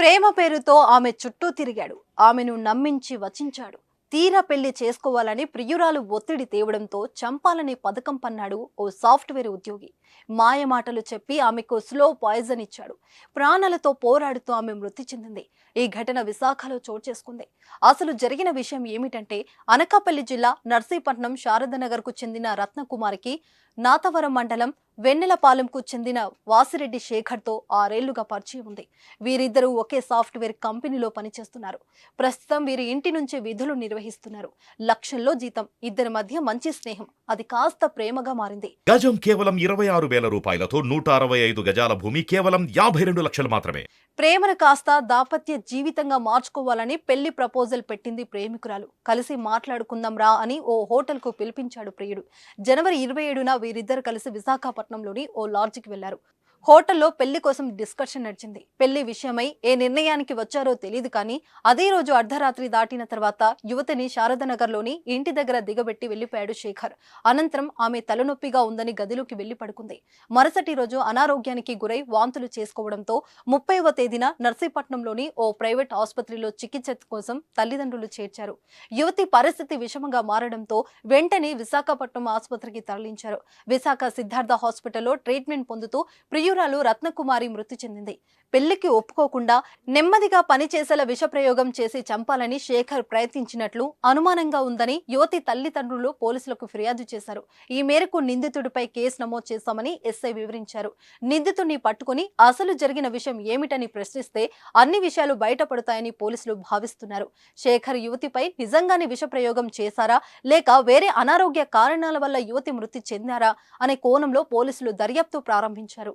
ప్రేమ పేరుతో ఆమె చుట్టూ తిరిగాడు. ఆమెను నమ్మించి వచించాడు. తీరా పెళ్ళి చేసుకోవాలని ప్రియురాలు ఒత్తిడి తేవడంతో చంపాలని పథకం పన్నాడు ఓ సాఫ్ట్వేర్ ఉద్యోగి. మాయమాటలు చెప్పి ఆమెకు స్లో పాయిజన్ ఇచ్చాడు. ప్రాణాలతో పోరాడుతూ ఆమె మృతి చెందింది. ఈ ఘటన విశాఖలో చోటు చేసుకుంది. అసలు జరిగిన విషయం ఏమిటంటే అనకాపల్లి జిల్లా నర్సీపట్నం శారదనగర్కు చెందిన రత్నకుమారికి నాతవరం మండలం వెన్నెలపాలెంకు చెందిన వాసిరెడ్డి శేఖర్తో ఆరేళ్ళుగా పరిచయం ఉంది. వీరిద్దరూ ఒకే సాఫ్ట్వేర్ కంపెనీలో పనిచేస్తున్నారు. ప్రస్తుతం వీరి ఇంటి నుంచి విధులు నిర్వహిస్తున్నారు. లక్షల్లో జీతం ఇద్దరి మధ్య మంచి స్నేహం అది కాస్త ప్రేమగా మారింది. గజం కేవలం ఇరవై ఆరు వేల రూపాయలతో నూట అరవై ఐదు గజాల భూమి కేవలం యాభై రెండు లక్షలు మాత్రమే. ప్రేమను కాస్త దాపత్య జీవితంగా మార్చుకోవాలని పెళ్ళి ప్రపోజల్ పెట్టింది ప్రేమికురాలు. కలిసి మాట్లాడుకుందాం రా అని ఓ హోటల్కు పిలిపించాడు ప్రియుడు. జనవరి ఇరవై ఏడున వీరిద్దరు కలిసి విశాఖపట్నంలోని ఓ లాడ్జికి వెళ్ళారు హోటల్లో పెళ్ళి కోసం డిస్కషన్ నడిచింది. పెళ్ళి విషయమై ఏ నిర్ణయానికి వచ్చారో తెలియదు కానీ అదే రోజు అర్ధరాత్రి దాటిన తర్వాత యువతిని శారదనగర్లోని ఇంటి దగ్గర దిగబెట్టి వెళ్ళిపోయాడు శేఖర్. అనంతరం ఆమె తలనొప్పిగా ఉందని గదిలోకి వెళ్ళి పడుకుంది. మరుసటి రోజు అనారోగ్యానికి గురై వాంతులు చేసుకోవడంతో ముప్పైవ తేదీన నర్సీపట్నంలోని ఓ ప్రైవేట్ ఆసుపత్రిలో చికిత్స కోసం తల్లిదండ్రులు చేర్చారు. యువతి పరిస్థితి విషమంగా మారడంతో వెంటనే విశాఖపట్నం ఆసుపత్రికి తరలించారు. విశాఖ సిద్ధార్థ హాస్పిటల్లో ట్రీట్మెంట్ పొందుతూ ప్రియురాలు రత్నకుమారి మృతి చెందింది. పెళ్ళికి ఒప్పుకోకుండా నెమ్మదిగా పనిచేసేలా విషప్రయోగం చేసి చంపాలని శేఖర్ ప్రయత్నించినట్లు అనుమానంగా ఉందని యువతి తల్లిదండ్రులు పోలీసులకు ఫిర్యాదు చేశారు. ఈ మేరకు నిందితుడిపై కేసు నమోదు చేశామని ఎస్ఐ వివరించారు. నిందితుడిని పట్టుకుని అసలు జరిగిన విషయం ఏమిటని ప్రశ్నిస్తే అన్ని విషయాలు బయటపడతాయని పోలీసులు భావిస్తున్నారు. శేఖర్ యువతిపై నిజంగానే విషప్రయోగం చేశారా? లేక వేరే అనారోగ్య కారణాల వల్ల యువతి మృతి చెందారా? అనే కోణంలో పోలీసులు దర్యాప్తు ప్రారంభించారు.